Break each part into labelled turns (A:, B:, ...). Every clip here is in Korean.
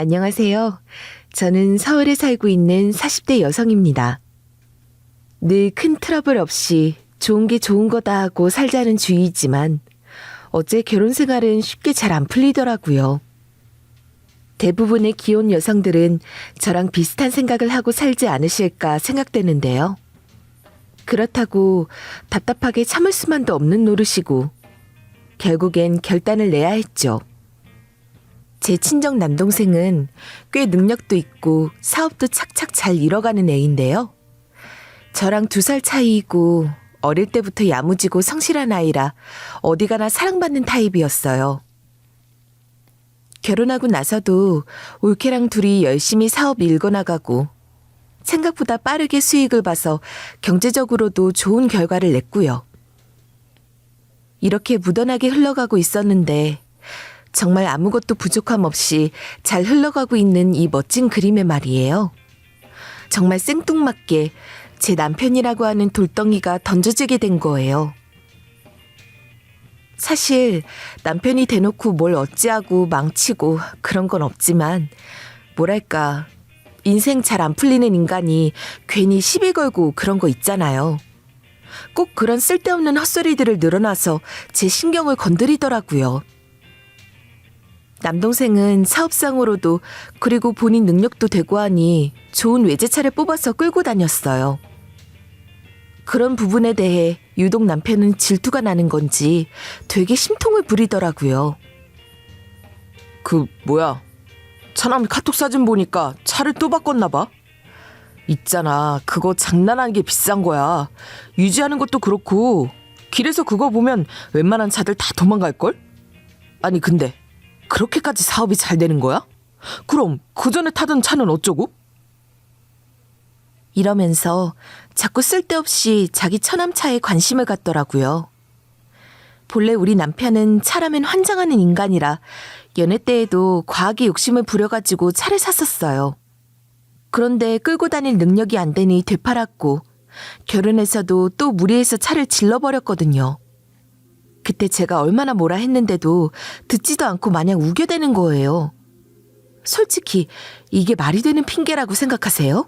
A: 안녕하세요. 저는 서울에 살고 있는 40대 여성입니다. 늘 큰 트러블 없이 좋은 게 좋은 거다 하고 살자는 주의이지만 어째 결혼 생활은 쉽게 잘 안 풀리더라고요. 대부분의 기혼 여성들은 저랑 비슷한 생각을 하고 살지 않으실까 생각되는데요. 그렇다고 답답하게 참을 수만도 없는 노릇이고 결국엔 결단을 내야 했죠. 제 친정 남동생은 꽤 능력도 있고 사업도 착착 잘 이뤄가는 애인데요. 저랑 두 살 차이이고 어릴 때부터 야무지고 성실한 아이라 어디 가나 사랑받는 타입이었어요. 결혼하고 나서도 올케랑 둘이 열심히 사업 일궈나가고 생각보다 빠르게 수익을 봐서 경제적으로도 좋은 결과를 냈고요. 이렇게 무던하게 흘러가고 있었는데 정말 아무것도 부족함 없이 잘 흘러가고 있는 이 멋진 그림의 말이에요. 정말 생뚱맞게 제 남편이라고 하는 돌덩이가 던져지게 된 거예요. 사실 남편이 대놓고 뭘 어찌하고 망치고 그런 건 없지만 뭐랄까 인생 잘 안 풀리는 인간이 괜히 시비 걸고 그런 거 있잖아요. 꼭 그런 쓸데없는 헛소리들을 늘어놔서 제 신경을 건드리더라고요. 남동생은 사업상으로도 그리고 본인 능력도 되고 하니 좋은 외제차를 뽑아서 끌고 다녔어요. 그런 부분에 대해 유독 남편은 질투가 나는 건지 되게 심통을 부리더라고요.
B: 그 뭐야 차남 카톡 사진 보니까 차를 또 바꿨나 봐 있잖아 그거 장난하는 게 비싼 거야 유지하는 것도 그렇고 길에서 그거 보면 웬만한 차들 다 도망갈 걸? 아니 근데 그렇게까지 사업이 잘 되는 거야? 그럼 그 전에 타던 차는 어쩌고?
A: 이러면서 자꾸 쓸데없이 자기 처남차에 관심을 갖더라고요. 본래 우리 남편은 차라면 환장하는 인간이라 연애 때에도 과하게 욕심을 부려가지고 차를 샀었어요. 그런데 끌고 다닐 능력이 안 되니 되팔았고 결혼해서도 또 무리해서 차를 질러버렸거든요. 그때 제가 얼마나 뭐라 했는데도 듣지도 않고 마냥 우겨대는 거예요. 솔직히 이게 말이 되는 핑계라고 생각하세요?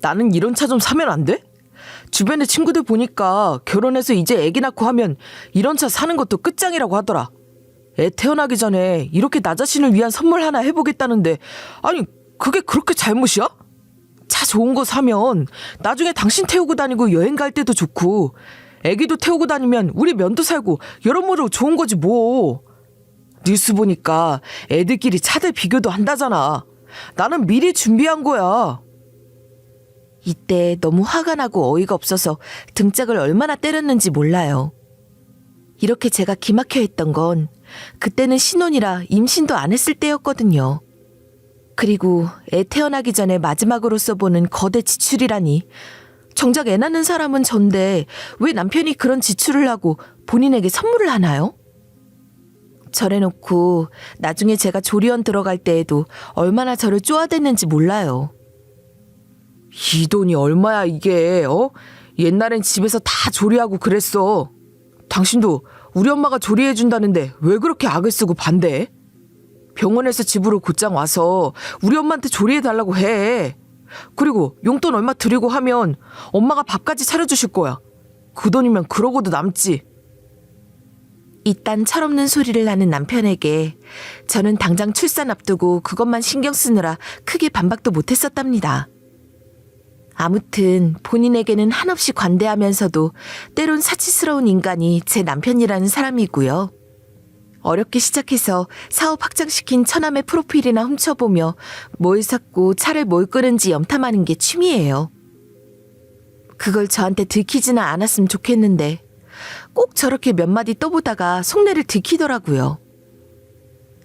B: 나는 이런 차 좀 사면 안 돼? 주변에 친구들 보니까 결혼해서 이제 애기 낳고 하면 이런 차 사는 것도 끝장이라고 하더라. 애 태어나기 전에 이렇게 나 자신을 위한 선물 하나 해보겠다는데 아니 그게 그렇게 잘못이야? 차 좋은 거 사면 나중에 당신 태우고 다니고 여행 갈 때도 좋고 애기도 태우고 다니면 우리 면도 살고 여러모로 좋은 거지 뭐. 뉴스 보니까 애들끼리 차들 비교도 한다잖아. 나는 미리 준비한 거야.
A: 이때 너무 화가 나고 어이가 없어서 등짝을 얼마나 때렸는지 몰라요. 이렇게 제가 기막혀 했던 건 그때는 신혼이라 임신도 안 했을 때였거든요. 그리고 애 태어나기 전에 마지막으로 써보는 거대 지출이라니. 정작 애 낳는 사람은 전데 왜 남편이 그런 지출을 하고 본인에게 선물을 하나요? 저래놓고 나중에 제가 조리원 들어갈 때에도 얼마나 저를 쪼아댔는지 몰라요.
B: 이 돈이 얼마야 이게 어? 옛날엔 집에서 다 조리하고 그랬어. 당신도 우리 엄마가 조리해 준다는데 왜 그렇게 악을 쓰고 반대해? 병원에서 집으로 곧장 와서 우리 엄마한테 조리해 달라고 해. 그리고 용돈 얼마 드리고 하면 엄마가 밥까지 차려주실 거야. 그 돈이면 그러고도 남지.
A: 이딴 철없는 소리를 하는 남편에게 저는 당장 출산 앞두고 그것만 신경 쓰느라 크게 반박도 못했었답니다. 아무튼 본인에게는 한없이 관대하면서도 때론 사치스러운 인간이 제 남편이라는 사람이고요. 어렵게 시작해서 사업 확장시킨 처남의 프로필이나 훔쳐보며 뭘 샀고 차를 뭘 끄는지 염탐하는 게 취미예요. 그걸 저한테 들키지는 않았으면 좋겠는데 꼭 저렇게 몇 마디 떠보다가 속내를 들키더라고요.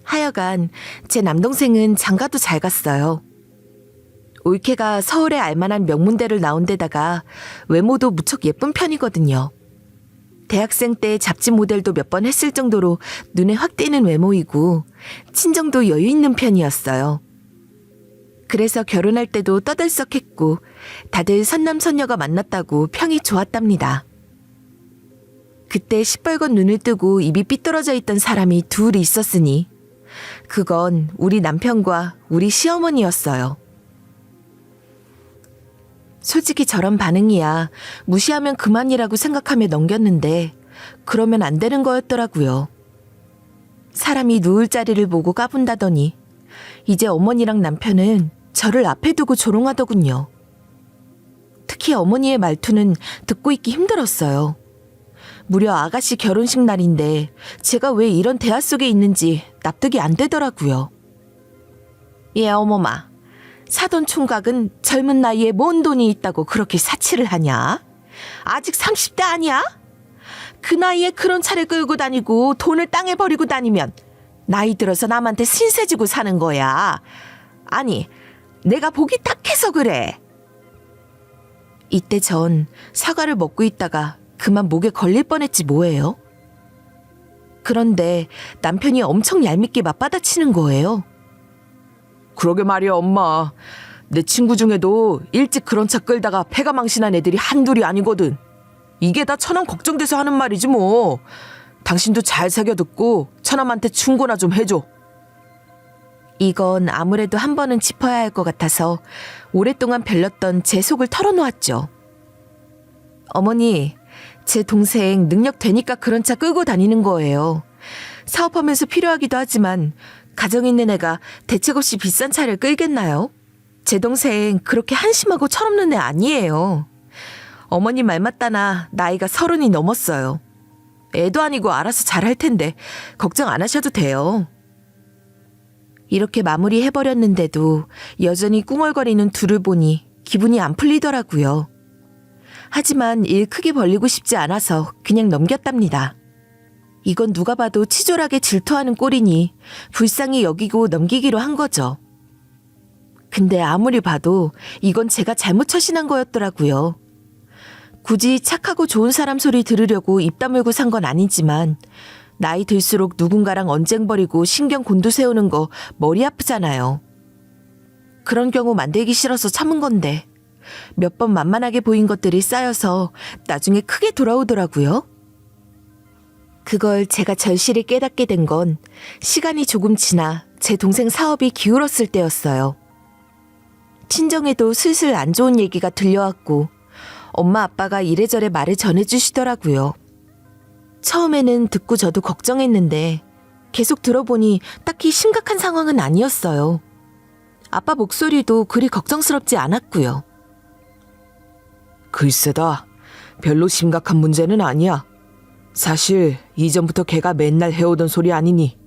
A: 하여간 제 남동생은 장가도 잘 갔어요. 올케가 서울에 알만한 명문대를 나온 데다가 외모도 무척 예쁜 편이거든요. 대학생 때 잡지 모델도 몇 번 했을 정도로 눈에 확 띄는 외모이고 친정도 여유 있는 편이었어요. 그래서 결혼할 때도 떠들썩했고 다들 선남선녀가 만났다고 평이 좋았답니다. 그때 시뻘건 눈을 뜨고 입이 삐뚤어져 있던 사람이 둘 있었으니 그건 우리 남편과 우리 시어머니였어요. 솔직히 저런 반응이야 무시하면 그만이라고 생각하며 넘겼는데 그러면 안 되는 거였더라고요. 사람이 누울 자리를 보고 까분다더니 이제 어머니랑 남편은 저를 앞에 두고 조롱하더군요. 특히 어머니의 말투는 듣고 있기 힘들었어요. 무려 아가씨 결혼식 날인데 제가 왜 이런 대화 속에 있는지 납득이 안 되더라고요. 예, 어머마. 사돈 총각은 젊은 나이에 뭔 돈이 있다고 그렇게 사치를 하냐? 아직 30대 아니야? 그 나이에 그런 차를 끌고 다니고 돈을 땅에 버리고 다니면 나이 들어서 남한테 신세지고 사는 거야. 아니, 내가 보기 딱해서 그래. 이때 전 사과를 먹고 있다가 그만 목에 걸릴 뻔했지 뭐예요. 그런데 남편이 엄청 얄밉게 맞받아치는 거예요.
B: 그러게 말이야, 엄마. 내 친구 중에도 일찍 그런 차 끌다가 폐가 망신한 애들이 한둘이 아니거든. 이게 다 처남 걱정돼서 하는 말이지 뭐. 당신도 잘 새겨 듣고 처남한테 충고나 좀 해줘.
A: 이건 아무래도 한 번은 짚어야 할 것 같아서 오랫동안 별렀던 제 속을 털어놓았죠. 어머니, 제 동생 능력 되니까 그런 차 끌고 다니는 거예요. 사업하면서 필요하기도 하지만 가정 있는 애가 대책 없이 비싼 차를 끌겠나요? 제 동생 그렇게 한심하고 철없는 애 아니에요. 어머니 말 맞다나 나이가 서른이 넘었어요. 애도 아니고 알아서 잘할 텐데 걱정 안 하셔도 돼요. 이렇게 마무리해버렸는데도 여전히 꿍얼거리는 둘을 보니 기분이 안 풀리더라고요. 하지만 일 크게 벌리고 싶지 않아서 그냥 넘겼답니다. 이건 누가 봐도 치졸하게 질투하는 꼴이니 불쌍히 여기고 넘기기로 한 거죠. 근데 아무리 봐도 이건 제가 잘못 처신한 거였더라고요. 굳이 착하고 좋은 사람 소리 들으려고 입 다물고 산 건 아니지만 나이 들수록 누군가랑 언쟁 벌이고 신경 곤두세우는 거 머리 아프잖아요. 그런 경우 만들기 싫어서 참은 건데 몇 번 만만하게 보인 것들이 쌓여서 나중에 크게 돌아오더라고요. 그걸 제가 절실히 깨닫게 된 건 시간이 조금 지나 제 동생 사업이 기울었을 때였어요. 친정에도 슬슬 안 좋은 얘기가 들려왔고 엄마 아빠가 이래저래 말을 전해주시더라고요. 처음에는 듣고 저도 걱정했는데 계속 들어보니 딱히 심각한 상황은 아니었어요. 아빠 목소리도 그리 걱정스럽지 않았고요.
B: 글쎄다. 별로 심각한 문제는 아니야. 사실 이전부터 걔가 맨날 해오던 소리 아니니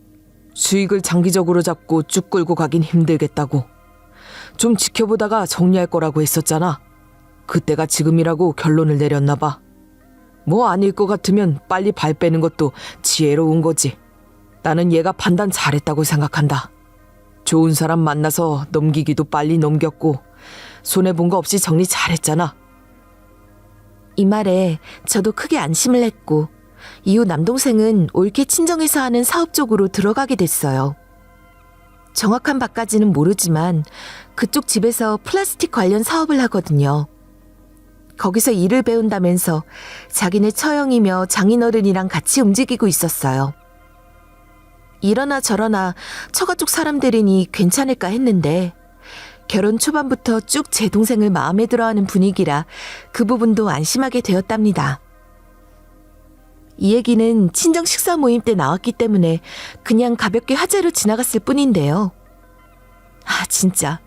B: 수익을 장기적으로 잡고 쭉 끌고 가긴 힘들겠다고. 좀 지켜보다가 정리할 거라고 했었잖아. 그때가 지금이라고 결론을 내렸나 봐. 뭐 아닐 것 같으면 빨리 발 빼는 것도 지혜로운 거지. 나는 얘가 판단 잘했다고 생각한다. 좋은 사람 만나서 넘기기도 빨리 넘겼고 손해본 거 없이 정리 잘했잖아.
A: 이 말에 저도 크게 안심을 했고 이후 남동생은 올케 친정에서 하는 사업 쪽으로 들어가게 됐어요. 정확한 바까지는 모르지만 그쪽 집에서 플라스틱 관련 사업을 하거든요. 거기서 일을 배운다면서 자기네 처형이며 장인어른이랑 같이 움직이고 있었어요. 이러나 저러나 처가 쪽 사람들이니 괜찮을까 했는데 결혼 초반부터 쭉 제 동생을 마음에 들어하는 분위기라 그 부분도 안심하게 되었답니다. 이 얘기는 친정 식사 모임 때 나왔기 때문에 그냥 가볍게 화제로 지나갔을 뿐인데요. 아, 진짜.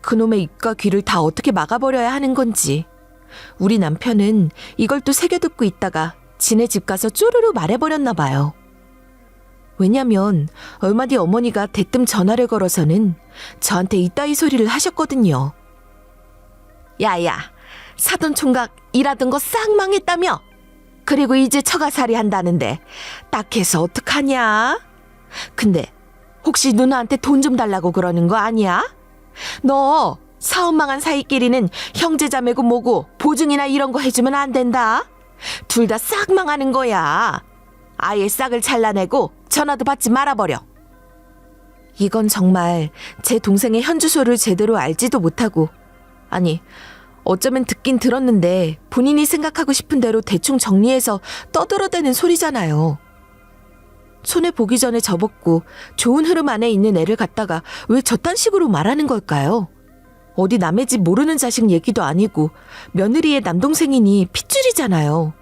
A: 그놈의 입과 귀를 다 어떻게 막아버려야 하는 건지. 우리 남편은 이걸 또 새겨 듣고 있다가 지네 집 가서 쪼르르 말해버렸나 봐요. 왜냐면 얼마 뒤 어머니가 대뜸 전화를 걸어서는 저한테 이따위 소리를 하셨거든요. 야야, 사돈 총각 일하던 거 싹 망했다며? 그리고 이제 처가살이 한다는데 딱해서 어떡하냐? 근데 혹시 누나한테 돈 좀 달라고 그러는 거 아니야? 너 사업 망한 사이끼리는 형제자매고 뭐고 보증이나 이런 거 해주면 안 된다. 둘 다 싹 망하는 거야. 아예 싹을 잘라내고 전화도 받지 말아버려. 이건 정말 제 동생의 현주소를 제대로 알지도 못하고 아니 어쩌면 듣긴 들었는데 본인이 생각하고 싶은 대로 대충 정리해서 떠들어대는 소리잖아요. 손해 보기 전에 접었고 좋은 흐름 안에 있는 애를 갖다가 왜 저딴 식으로 말하는 걸까요? 어디 남의 집 모르는 자식 얘기도 아니고 며느리의 남동생이니 핏줄이잖아요.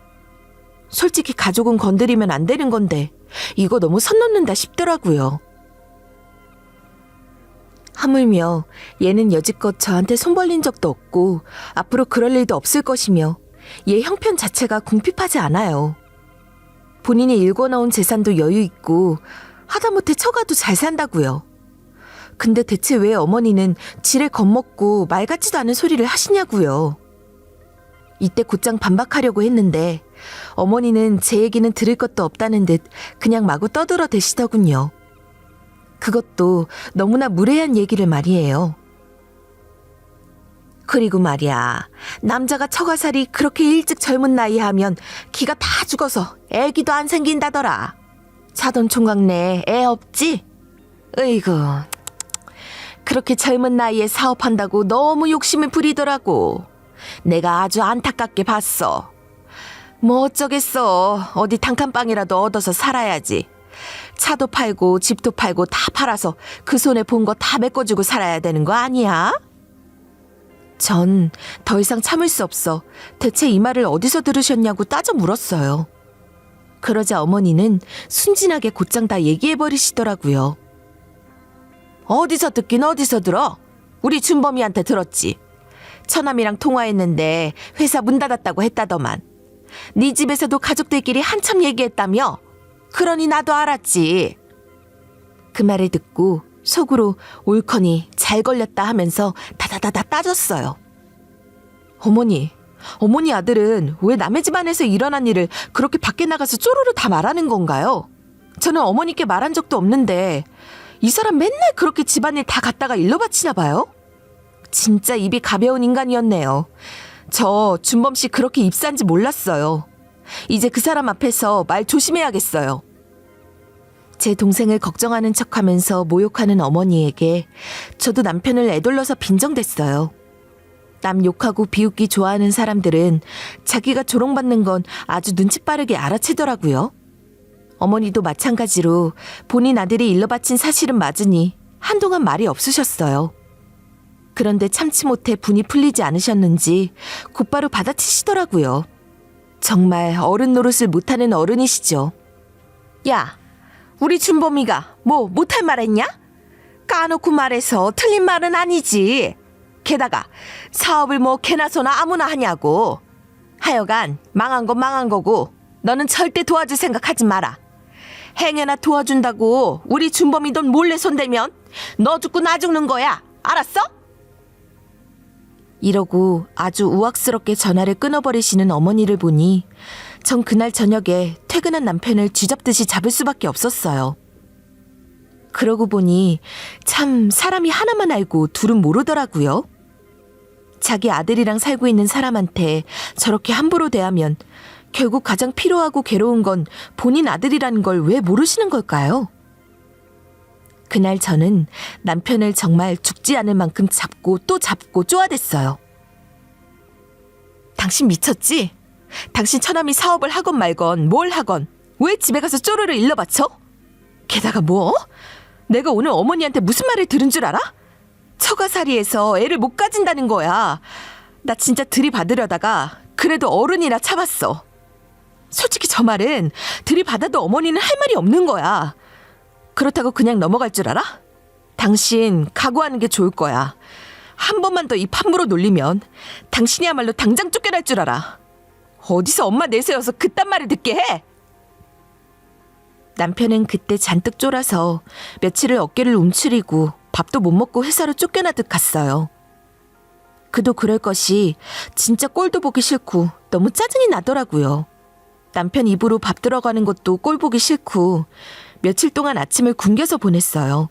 A: 솔직히 가족은 건드리면 안 되는 건데 이거 너무 선 넘는다 싶더라고요. 하물며 얘는 여지껏 저한테 손 벌린 적도 없고 앞으로 그럴 일도 없을 것이며 얘 형편 자체가 궁핍하지 않아요. 본인이 일궈놓은 재산도 여유 있고 하다못해 처가도 잘 산다고요. 근데 대체 왜 어머니는 지레 겁먹고 말 같지도 않은 소리를 하시냐고요. 이때 곧장 반박하려고 했는데 어머니는 제 얘기는 들을 것도 없다는 듯 그냥 마구 떠들어 대시더군요. 그것도 너무나 무례한 얘기를 말이에요. 그리고 말이야, 남자가 처가살이 그렇게 일찍 젊은 나이에 하면 기가 다 죽어서 애기도 안 생긴다더라. 사돈 총각네 애 없지? 으이구. 그렇게 젊은 나이에 사업한다고 너무 욕심을 부리더라고. 내가 아주 안타깝게 봤어. 뭐 어쩌겠어. 어디 단칸방이라도 얻어서 살아야지. 차도 팔고 집도 팔고 다 팔아서 그 손에 본 거 다 메꿔주고 살아야 되는 거 아니야? 전 더 이상 참을 수 없어 대체 이 말을 어디서 들으셨냐고 따져 물었어요. 그러자 어머니는 순진하게 곧장 다 얘기해 버리시더라고요. 어디서 듣긴 어디서 들어? 우리 준범이한테 들었지. 처남이랑 통화했는데 회사 문 닫았다고 했다더만. 네 집에서도 가족들끼리 한참 얘기했다며? 그러니 나도 알았지. 그 말을 듣고 속으로 옳거니 잘 걸렸다 하면서 다다다다 따졌어요. 어머니, 어머니 아들은 왜 남의 집안에서 일어난 일을 그렇게 밖에 나가서 쪼르르 다 말하는 건가요? 저는 어머니께 말한 적도 없는데 이 사람 맨날 그렇게 집안일 다 갖다가 일러 바치나 봐요? 진짜 입이 가벼운 인간이었네요. 저 준범 씨 그렇게 입산지 몰랐어요. 이제 그 사람 앞에서 말 조심해야겠어요. 제 동생을 걱정하는 척 하면서 모욕하는 어머니에게 저도 남편을 애돌러서 빈정댔어요. 남 욕하고 비웃기 좋아하는 사람들은 자기가 조롱받는 건 아주 눈치 빠르게 알아채더라고요. 어머니도 마찬가지로 본인 아들이 일러 바친 사실은 맞으니 한동안 말이 없으셨어요. 그런데 참지 못해 분이 풀리지 않으셨는지 곧바로 받아치시더라고요. 정말 어른 노릇을 못하는 어른이시죠. 야, 우리 준범이가 뭐 못할 말 했냐? 까놓고 말해서 틀린 말은 아니지. 게다가 사업을 뭐 개나 소나 아무나 하냐고. 하여간 망한 건 망한 거고 너는 절대 도와줄 생각하지 마라. 행여나 도와준다고 우리 준범이 돈 몰래 손대면 너 죽고 나 죽는 거야. 알았어? 이러고 아주 우악스럽게 전화를 끊어버리시는 어머니를 보니 전 그날 저녁에 퇴근한 남편을 쥐잡듯이 잡을 수밖에 없었어요. 그러고 보니 참 사람이 하나만 알고 둘은 모르더라고요. 자기 아들이랑 살고 있는 사람한테 저렇게 함부로 대하면 결국 가장 필요하고 괴로운 건 본인 아들이라는 걸 왜 모르시는 걸까요? 그날 저는 남편을 정말 죽지 않을 만큼 잡고 또 잡고 쪼아댔어요. 당신 미쳤지? 당신 처남이 사업을 하건 말건 뭘 하건 왜 집에 가서 쪼르르 일러 바쳐? 게다가 뭐? 내가 오늘 어머니한테 무슨 말을 들은 줄 알아? 처가살이에서 애를 못 가진다는 거야. 나 진짜 들이받으려다가 그래도 어른이라 참았어. 솔직히 저 말은 들이받아도 어머니는 할 말이 없는 거야. 그렇다고 그냥 넘어갈 줄 알아? 당신 각오하는 게 좋을 거야. 한 번만 더입 함부로 놀리면 당신이야말로 당장 쫓겨날 줄 알아. 어디서 엄마 내세워서 그딴 말을 듣게 해? 남편은 그때 잔뜩 쫄아서 며칠을 어깨를 움츠리고 밥도 못 먹고 회사로 쫓겨나듯 갔어요. 그도 그럴 것이 진짜 꼴도 보기 싫고 너무 짜증이 나더라고요. 남편 입으로 밥 들어가는 것도 꼴 보기 싫고 며칠 동안 아침을 굶겨서 보냈어요.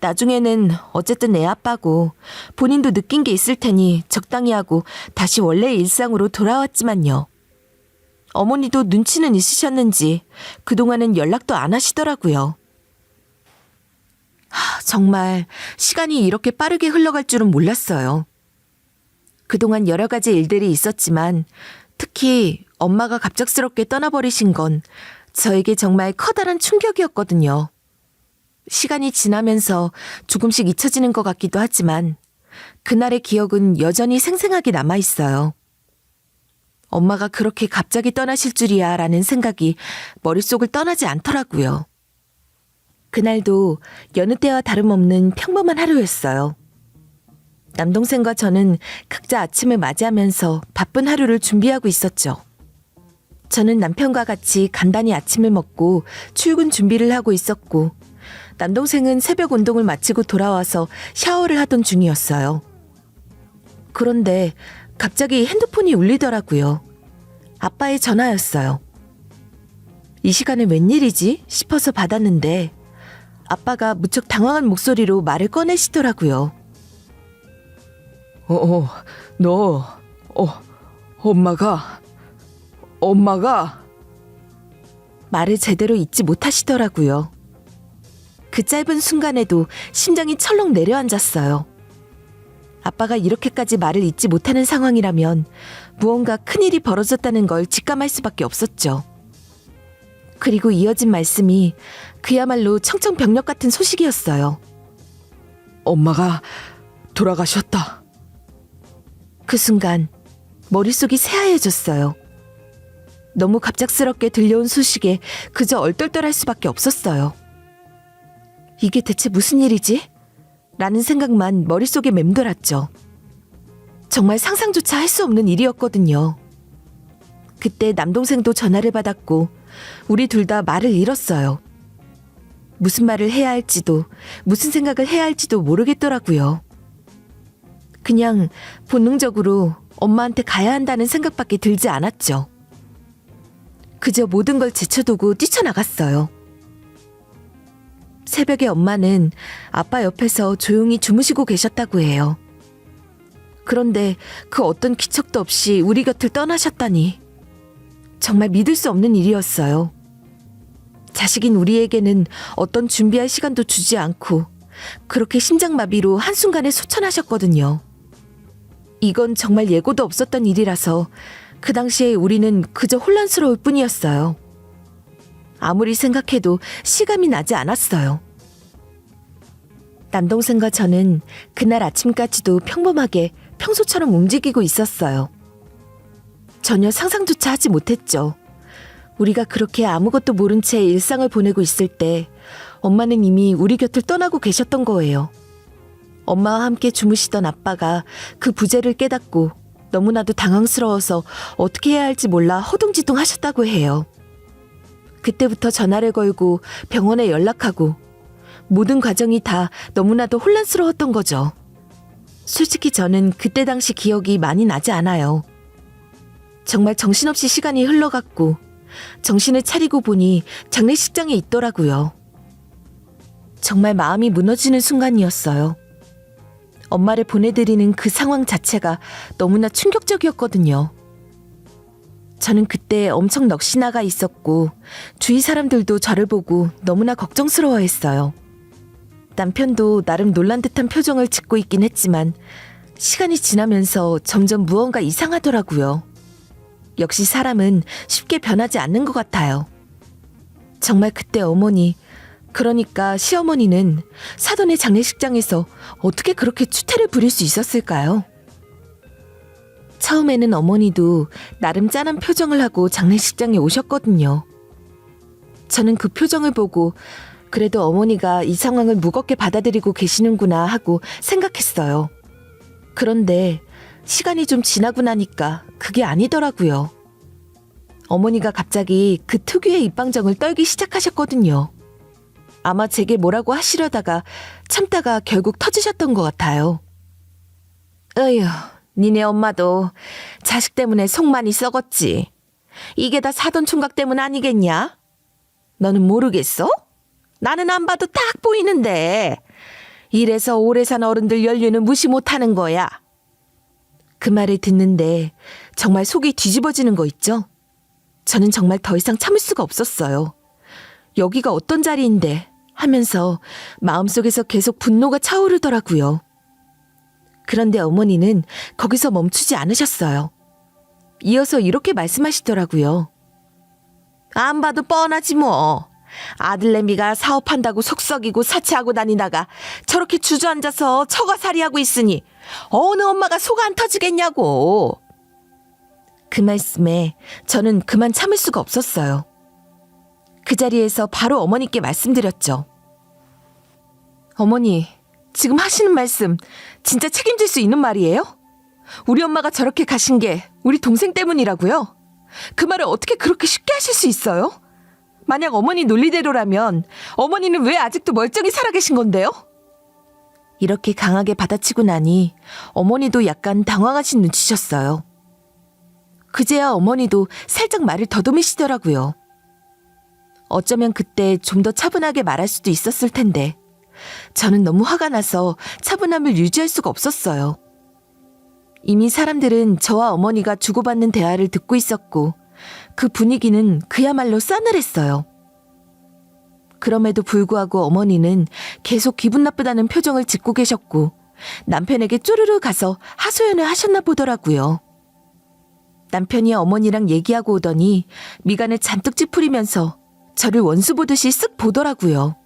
A: 나중에는 어쨌든 애 아빠고 본인도 느낀 게 있을 테니 적당히 하고 다시 원래의 일상으로 돌아왔지만요. 어머니도 눈치는 있으셨는지 그동안은 연락도 안 하시더라고요. 하, 정말 시간이 이렇게 빠르게 흘러갈 줄은 몰랐어요. 그동안 여러 가지 일들이 있었지만 특히 엄마가 갑작스럽게 떠나버리신 건 저에게 정말 커다란 충격이었거든요. 시간이 지나면서 조금씩 잊혀지는 것 같기도 하지만 그날의 기억은 여전히 생생하게 남아 있어요. 엄마가 그렇게 갑자기 떠나실 줄이야 라는 생각이 머릿속을 떠나지 않더라고요. 그날도 여느 때와 다름없는 평범한 하루였어요. 남동생과 저는 각자 아침을 맞이하면서 바쁜 하루를 준비하고 있었죠. 저는 남편과 같이 간단히 아침을 먹고 출근 준비를 하고 있었고, 남동생은 새벽 운동을 마치고 돌아와서 샤워를 하던 중이었어요. 그런데 갑자기 핸드폰이 울리더라고요. 아빠의 전화였어요. 이 시간에 웬일이지? 싶어서 받았는데, 아빠가 무척 당황한 목소리로 말을 꺼내시더라고요.
B: 어, 어, 너, 어, 엄마가, 엄마가,
A: 말을 제대로 잊지 못하시더라고요. 그 짧은 순간에도 심장이 철렁 내려앉았어요. 아빠가 이렇게까지 말을 잊지 못하는 상황이라면 무언가 큰일이 벌어졌다는 걸 직감할 수밖에 없었죠. 그리고 이어진 말씀이 그야말로 청천벽력 같은 소식이었어요.
B: 엄마가 돌아가셨다.
A: 그 순간 머릿속이 새하얘졌어요. 너무 갑작스럽게 들려온 소식에 그저 얼떨떨할 수밖에 없었어요. 이게 대체 무슨 일이지? 라는 생각만 머릿속에 맴돌았죠. 정말 상상조차 할 수 없는 일이었거든요. 그때 남동생도 전화를 받았고 우리 둘 다 말을 잃었어요. 무슨 말을 해야 할지도 무슨 생각을 해야 할지도 모르겠더라고요. 그냥 본능적으로 엄마한테 가야 한다는 생각밖에 들지 않았죠. 그저 모든 걸 제쳐두고 뛰쳐나갔어요. 새벽에 엄마는 아빠 옆에서 조용히 주무시고 계셨다고 해요. 그런데 그 어떤 기척도 없이 우리 곁을 떠나셨다니. 정말 믿을 수 없는 일이었어요. 자식인 우리에게는 어떤 준비할 시간도 주지 않고 그렇게 심장마비로 한순간에 소천하셨거든요. 이건 정말 예고도 없었던 일이라서 그 당시에 우리는 그저 혼란스러울 뿐이었어요. 아무리 생각해도 시감이 나지 않았어요. 남동생과 저는 그날 아침까지도 평범하게 평소처럼 움직이고 있었어요. 전혀 상상조차 하지 못했죠. 우리가 그렇게 아무것도 모른 채 일상을 보내고 있을 때 엄마는 이미 우리 곁을 떠나고 계셨던 거예요. 엄마와 함께 주무시던 아빠가 그 부재를 깨닫고 너무나도 당황스러워서 어떻게 해야 할지 몰라 허둥지둥 하셨다고 해요. 그때부터 전화를 걸고 병원에 연락하고 모든 과정이 다 너무나도 혼란스러웠던 거죠. 솔직히 저는 그때 당시 기억이 많이 나지 않아요. 정말 정신없이 시간이 흘러갔고 정신을 차리고 보니 장례식장에 있더라고요. 정말 마음이 무너지는 순간이었어요. 엄마를 보내드리는 그 상황 자체가 너무나 충격적이었거든요. 저는 그때 엄청 넋이 나가 있었고 주위 사람들도 저를 보고 너무나 걱정스러워 했어요. 남편도 나름 놀란 듯한 표정을 짓고 있긴 했지만 시간이 지나면서 점점 무언가 이상하더라고요. 역시 사람은 쉽게 변하지 않는 것 같아요. 정말 그때 어머니, 그러니까 시어머니는 사돈의 장례식장에서 어떻게 그렇게 추태를 부릴 수 있었을까요? 처음에는 어머니도 나름 짠한 표정을 하고 장례식장에 오셨거든요. 저는 그 표정을 보고 그래도 어머니가 이 상황을 무겁게 받아들이고 계시는구나 하고 생각했어요. 그런데 시간이 좀 지나고 나니까 그게 아니더라고요. 어머니가 갑자기 그 특유의 입방정을 떨기 시작하셨거든요. 아마 제게 뭐라고 하시려다가 참다가 결국 터지셨던 것 같아요. 어휴, 니네 엄마도 자식 때문에 속 많이 썩었지. 이게 다 사돈 총각 때문 아니겠냐? 너는 모르겠어? 나는 안 봐도 딱 보이는데. 이래서 오래 산 어른들 연륜은 무시 못하는 거야. 그 말을 듣는데 정말 속이 뒤집어지는 거 있죠? 저는 정말 더 이상 참을 수가 없었어요. 여기가 어떤 자리인데 하면서 마음속에서 계속 분노가 차오르더라고요. 그런데 어머니는 거기서 멈추지 않으셨어요. 이어서 이렇게 말씀하시더라고요. 안 봐도 뻔하지 뭐. 아들내미가 사업한다고 속썩이고 사치하고 다니다가 저렇게 주저앉아서 처가살이하고 있으니 어느 엄마가 속 안 터지겠냐고. 그 말씀에 저는 그만 참을 수가 없었어요. 그 자리에서 바로 어머니께 말씀드렸죠. 어머니, 지금 하시는 말씀 진짜 책임질 수 있는 말이에요? 우리 엄마가 저렇게 가신 게 우리 동생 때문이라고요? 그 말을 어떻게 그렇게 쉽게 하실 수 있어요? 만약 어머니 논리대로라면 어머니는 왜 아직도 멀쩡히 살아계신 건데요? 이렇게 강하게 받아치고 나니 어머니도 약간 당황하신 눈치셨어요. 그제야 어머니도 살짝 말을 더듬으시더라고요. 어쩌면 그때 좀 더 차분하게 말할 수도 있었을 텐데 저는 너무 화가 나서 차분함을 유지할 수가 없었어요. 이미 사람들은 저와 어머니가 주고받는 대화를 듣고 있었고 그 분위기는 그야말로 싸늘했어요. 그럼에도 불구하고 어머니는 계속 기분 나쁘다는 표정을 짓고 계셨고 남편에게 쪼르르 가서 하소연을 하셨나 보더라고요. 남편이 어머니랑 얘기하고 오더니 미간을 잔뜩 찌푸리면서 저를 원수 보듯이 쓱 보더라고요.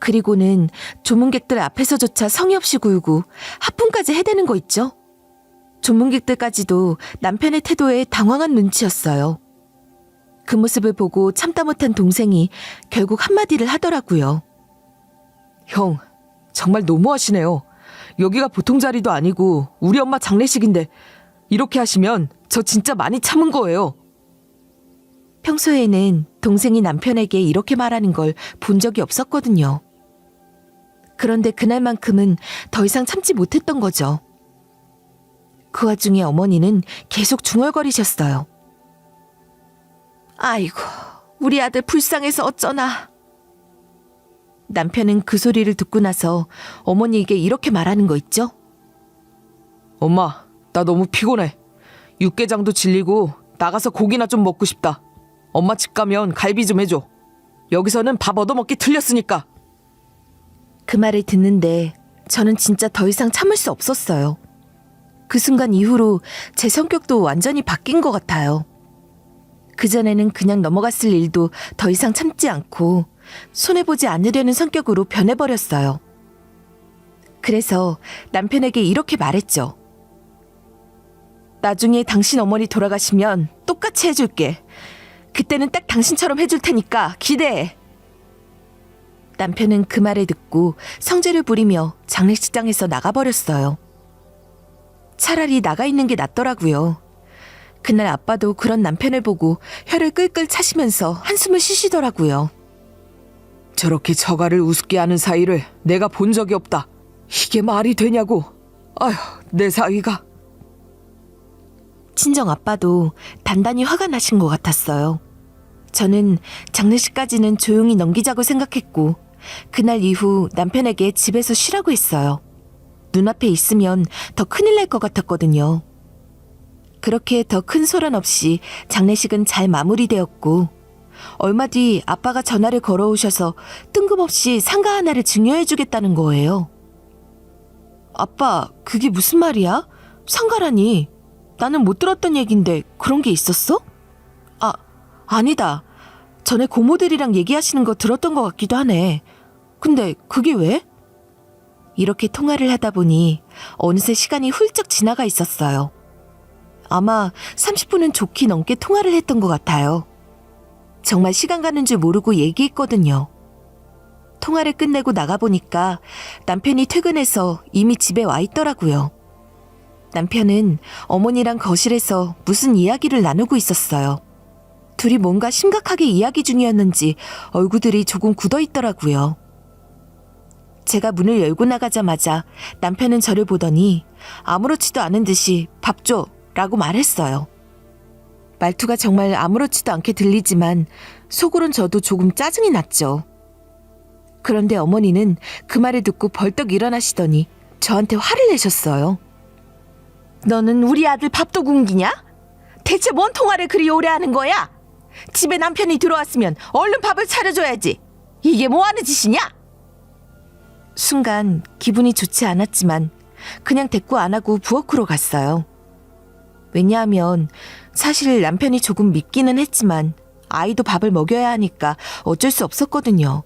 A: 그리고는 조문객들 앞에서조차 성의 없이 굴고 하품까지 해대는 거 있죠? 조문객들까지도 남편의 태도에 당황한 눈치였어요. 그 모습을 보고 참다 못한 동생이 결국 한마디를 하더라고요.
B: 형, 정말 너무하시네요. 여기가 보통 자리도 아니고 우리 엄마 장례식인데 이렇게 하시면 저 진짜 많이 참은 거예요.
A: 평소에는 동생이 남편에게 이렇게 말하는 걸 본 적이 없었거든요. 그런데 그날만큼은 더 이상 참지 못했던 거죠. 그 와중에 어머니는 계속 중얼거리셨어요. 아이고, 우리 아들 불쌍해서 어쩌나. 남편은 그 소리를 듣고 나서 어머니에게 이렇게 말하는 거 있죠?
B: 엄마, 나 너무 피곤해. 육개장도 질리고 나가서 고기나 좀 먹고 싶다. 엄마 집 가면 갈비 좀 해줘. 여기서는 밥 얻어먹기 틀렸으니까.
A: 그 말을 듣는데 저는 진짜 더 이상 참을 수 없었어요. 그 순간 이후로 제 성격도 완전히 바뀐 것 같아요. 그전에는 그냥 넘어갔을 일도 더 이상 참지 않고 손해보지 않으려는 성격으로 변해버렸어요. 그래서 남편에게 이렇게 말했죠. 나중에 당신 어머니 돌아가시면 똑같이 해줄게. 그때는 딱 당신처럼 해줄 테니까 기대해. 남편은 그 말을 듣고 성질을 부리며 장례식장에서 나가버렸어요. 차라리 나가 있는 게 낫더라고요. 그날 아빠도 그런 남편을 보고 혀를 끌끌 차시면서 한숨을 쉬시더라고요.
B: 저렇게 저가를 우습게 하는 사이를 내가 본 적이 없다. 이게 말이 되냐고. 아휴, 내 사위가.
A: 친정 아빠도 단단히 화가 나신 것 같았어요. 저는 장례식까지는 조용히 넘기자고 생각했고, 그날 이후 남편에게 집에서 쉬라고 했어요. 눈앞에 있으면 더 큰일 날 것 같았거든요. 그렇게 더 큰 소란 없이 장례식은 잘 마무리되었고, 얼마 뒤 아빠가 전화를 걸어오셔서 뜬금없이 상가 하나를 증여해주겠다는 거예요. 아빠, 그게 무슨 말이야? 상가라니. 나는 못 들었던 얘긴데 그런 게 있었어? 아, 아니다. 전에 고모들이랑 얘기하시는 거 들었던 것 같기도 하네. 근데 그게 왜? 이렇게 통화를 하다 보니 어느새 시간이 훌쩍 지나가 있었어요. 아마 30분은 좋게 넘게 통화를 했던 것 같아요. 정말 시간 가는 줄 모르고 얘기했거든요. 통화를 끝내고 나가보니까 남편이 퇴근해서 이미 집에 와 있더라고요. 남편은 어머니랑 거실에서 무슨 이야기를 나누고 있었어요. 둘이 뭔가 심각하게 이야기 중이었는지 얼굴들이 조금 굳어 있더라고요. 제가 문을 열고 나가자마자 남편은 저를 보더니 아무렇지도 않은 듯이 밥 줘! 라고 말했어요. 말투가 정말 아무렇지도 않게 들리지만 속으론 저도 조금 짜증이 났죠. 그런데 어머니는 그 말을 듣고 벌떡 일어나시더니 저한테 화를 내셨어요. 너는 우리 아들 밥도 굶기냐? 대체 뭔 통화를 그리 오래 하는 거야? 집에 남편이 들어왔으면 얼른 밥을 차려줘야지. 이게 뭐 하는 짓이냐? 순간 기분이 좋지 않았지만 그냥 대꾸 안 하고 부엌으로 갔어요. 왜냐하면 사실 남편이 조금 밉기는 했지만 아이도 밥을 먹여야 하니까 어쩔 수 없었거든요.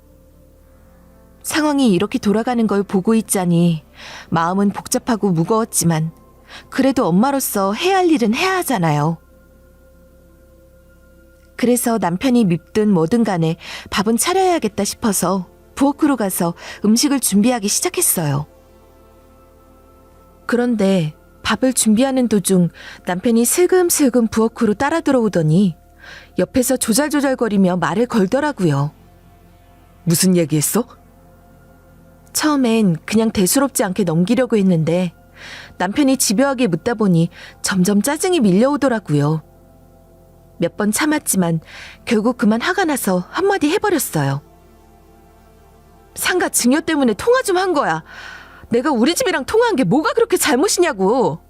A: 상황이 이렇게 돌아가는 걸 보고 있자니 마음은 복잡하고 무거웠지만 그래도 엄마로서 해야 할 일은 해야 하잖아요. 그래서 남편이 밉든 뭐든 간에 밥은 차려야겠다 싶어서 부엌으로 가서 음식을 준비하기 시작했어요. 그런데 밥을 준비하는 도중 남편이 슬금슬금 부엌으로 따라 들어오더니 옆에서 조잘조잘거리며 말을 걸더라고요.
B: 무슨 얘기했어?
A: 처음엔 그냥 대수롭지 않게 넘기려고 했는데 남편이 집요하게 묻다 보니 점점 짜증이 밀려오더라고요. 몇 번 참았지만 결국 그만 화가 나서 한마디 해버렸어요. 상가 증여 때문에 통화 좀 한 거야. 내가 우리 집이랑 통화한 게 뭐가 그렇게 잘못이냐고.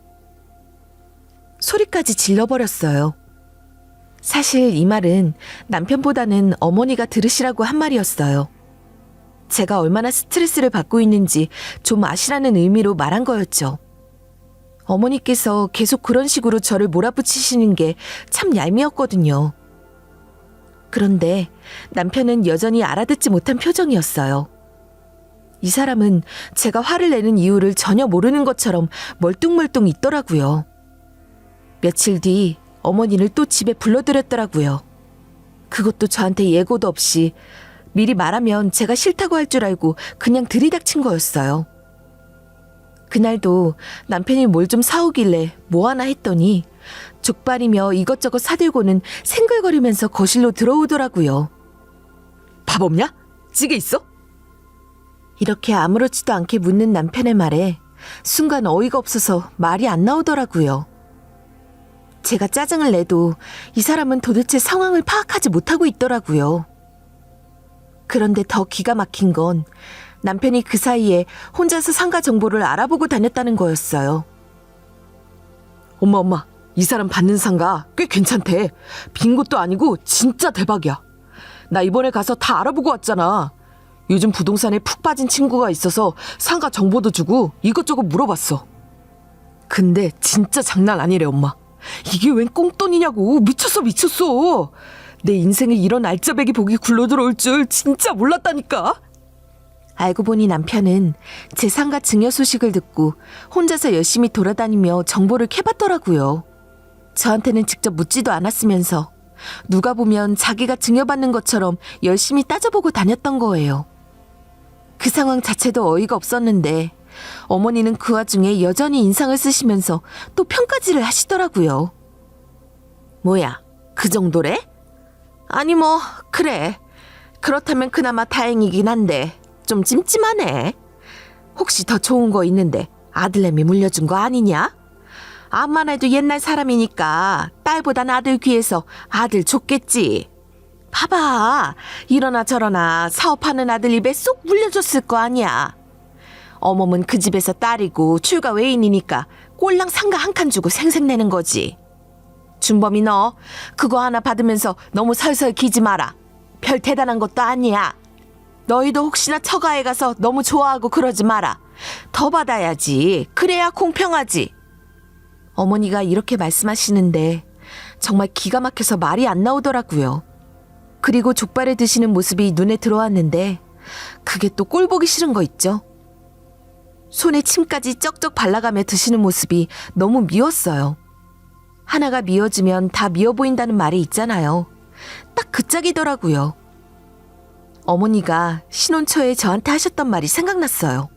A: 소리까지 질러버렸어요. 사실 이 말은 남편보다는 어머니가 들으시라고 한 말이었어요. 제가 얼마나 스트레스를 받고 있는지 좀 아시라는 의미로 말한 거였죠. 어머니께서 계속 그런 식으로 저를 몰아붙이시는 게 참 얄미웠거든요. 그런데 남편은 여전히 알아듣지 못한 표정이었어요. 이 사람은 제가 화를 내는 이유를 전혀 모르는 것처럼 멀뚱멀뚱 있더라고요. 며칠 뒤 어머니를 또 집에 불러들였더라고요. 그것도 저한테 예고도 없이 미리 말하면 제가 싫다고 할 줄 알고 그냥 들이닥친 거였어요. 그날도 남편이 뭘 좀 사오길래 뭐 하나 했더니 족발이며 이것저것 사들고는 생글거리면서 거실로 들어오더라고요.
B: 밥 없냐? 찌개 있어?
A: 이렇게 아무렇지도 않게 묻는 남편의 말에 순간 어이가 없어서 말이 안 나오더라고요. 제가 짜증을 내도 이 사람은 도대체 상황을 파악하지 못하고 있더라고요. 그런데 더 기가 막힌 건 남편이 그 사이에 혼자서 상가 정보를 알아보고 다녔다는 거였어요.
B: 엄마 엄마 이 사람 받는 상가 꽤 괜찮대. 빈 것도 아니고 진짜 대박이야. 나 이번에 가서 다 알아보고 왔잖아. 요즘 부동산에 푹 빠진 친구가 있어서 상가 정보도 주고 이것저것 물어봤어. 근데 진짜 장난 아니래 엄마. 이게 웬 꽁돈이냐고 미쳤어 미쳤어. 내 인생에 이런 알짜배기 복이 굴러 들어올 줄 진짜 몰랐다니까.
A: 알고 보니 남편은 제 상가 증여 소식을 듣고 혼자서 열심히 돌아다니며 정보를 캐봤더라고요. 저한테는 직접 묻지도 않았으면서 누가 보면 자기가 증여받는 것처럼 열심히 따져보고 다녔던 거예요. 그 상황 자체도 어이가 없었는데 어머니는 그 와중에 여전히 인상을 쓰시면서 또 평가질을 하시더라고요. 뭐야, 그 정도래? 아니 뭐 그래. 그렇다면 그나마 다행이긴 한데 좀 찜찜하네. 혹시 더 좋은 거 있는데 아들내미 물려준 거 아니냐? 암만 해도 옛날 사람이니까 딸보단 아들 귀해서 아들 줬겠지. 봐봐. 이러나 저러나 사업하는 아들 입에 쏙 물려줬을 거 아니야. 어멈은 그 집에서 딸이고 출가 외인이니까 꼴랑 상가 한 칸 주고 생색내는 거지. 준범이 너 그거 하나 받으면서 너무 설설 기지 마라. 별 대단한 것도 아니야. 너희도 혹시나 처가에 가서 너무 좋아하고 그러지 마라. 더 받아야지. 그래야 공평하지. 어머니가 이렇게 말씀하시는데 정말 기가 막혀서 말이 안 나오더라고요. 그리고 족발을 드시는 모습이 눈에 들어왔는데 그게 또 꼴 보기 싫은 거 있죠. 손에 침까지 쩍쩍 발라가며 드시는 모습이 너무 미웠어요. 하나가 미워지면 다 미워 보인다는 말이 있잖아요. 딱 그 짝이더라고요. 어머니가 신혼 초에 저한테 하셨던 말이 생각났어요.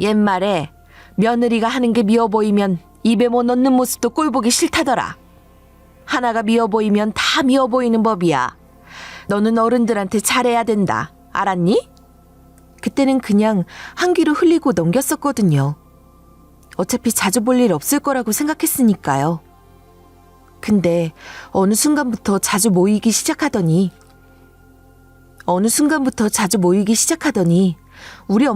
A: 옛말에 며느리가 하는 게 미워 보이면 입에 못 넣는 모습도 꼴 보기 싫다더라. 하나가 미워 보이면 다 미워 보이는 법이야. 너는 어른들한테 잘해야 된다. 알았니? 그때는 그냥 한 귀로 흘리고 넘겼었거든요. 어차피 자주 볼 일 없을 거라고 생각했으니까요. 근데 어느 순간부터 자주 모이기 시작하더니 어느 순간부터 자주 모이기 시작하더니 우리 엄마